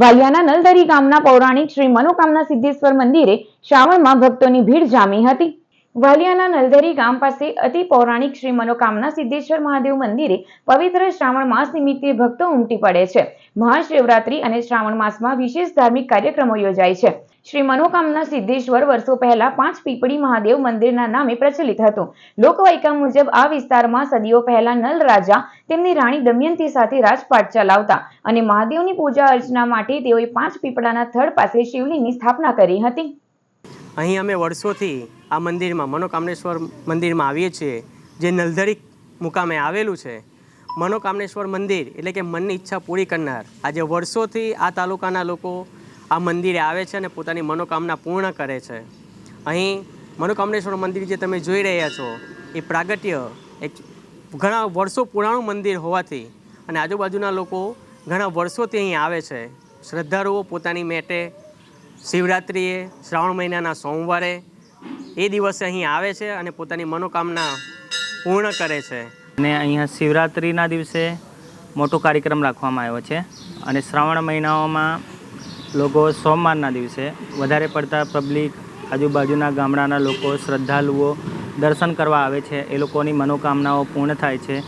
વાલિયાના નલદરી ગામના પૌરાણિક શ્રી મનોકામના સિદ્ધેશ્વર મંદિરે શ્રાવણમાં ભક્તોની ભીડ જામી હતી. વાલિયાના નલદરી ગામ પાસે અતિ પૌરાણિક શ્રી મનોકામના સિદ્ધેશ્વર મહાદેવ મંદિરે પવિત્ર શ્રાવણ માસ નિમિત્તે ભક્તો ઉમટી પડે છે. મહાશિવરાત્રી અને શ્રાવણ માસમાં વિશેષ ધાર્મિક કાર્યક્રમો યોજાય છે. શ્રી મનોકામના સિદ્ધેશ્વર વર્ષો પહેલા પાંચ પીપળી મહાદેવ મંદિરના નામે પ્રચલિત હતું. લોકવાયકા મુજબ આ વિસ્તારમાં સદીઓ પહેલા નલ રાજા, તેમની રાણી દમયંતી સાથે રાજપાટ ચલાવતા અને મહાદેવની પૂજા અર્ચના માટે તેઓએ પાંચ પીપળાના થડ પાસે શિવલિંગની સ્થાપના કરી હતી. અહીં અમે વર્ષોથી આ મંદિરમાં, મનોકામનેશ્વર મંદિરમાં આવીએ છીએ, જે નલધરી મુકામે આવેલું છે. મનોકામનેશ્વર મંદિર એટલે કે મનની ઈચ્છા પૂરી કરનાર. આજે વર્ષોથી આ તાલુકાના લોકો આ મંદિરે આવે છે અને પોતાની મનોકામના પૂર્ણ કરે છે. અહીં મનોકામનેશ્વર મંદિર જે તમે જોઈ રહ્યા છો, એ પ્રાગટ્ય એક ઘણા વર્ષો પુરાણું મંદિર હોવાથી અને આજુબાજુના લોકો ઘણા વર્ષોથી અહીં આવે છે. શ્રદ્ધાળુઓ પોતાની મેટે શિવરાત્રિએ, શ્રાવણ મહિનાના સોમવારે એ દિવસે અહીં આવે છે અને પોતાની મનોકામના પૂર્ણ કરે છે. અને અહીંયા શિવરાત્રિના દિવસે મોટો કાર્યક્રમ રાખવામાં આવ્યો છે અને શ્રાવણ મહિનાઓમાં લોકો સોમવારના દિવસે વધારે પડતા પબ્લિક, આજુબાજુના ગામડાના લોકો, શ્રદ્ધાળુઓ દર્શન કરવા આવે છે. એ લોકોની મનોકામનાઓ પૂર્ણ થાય છે.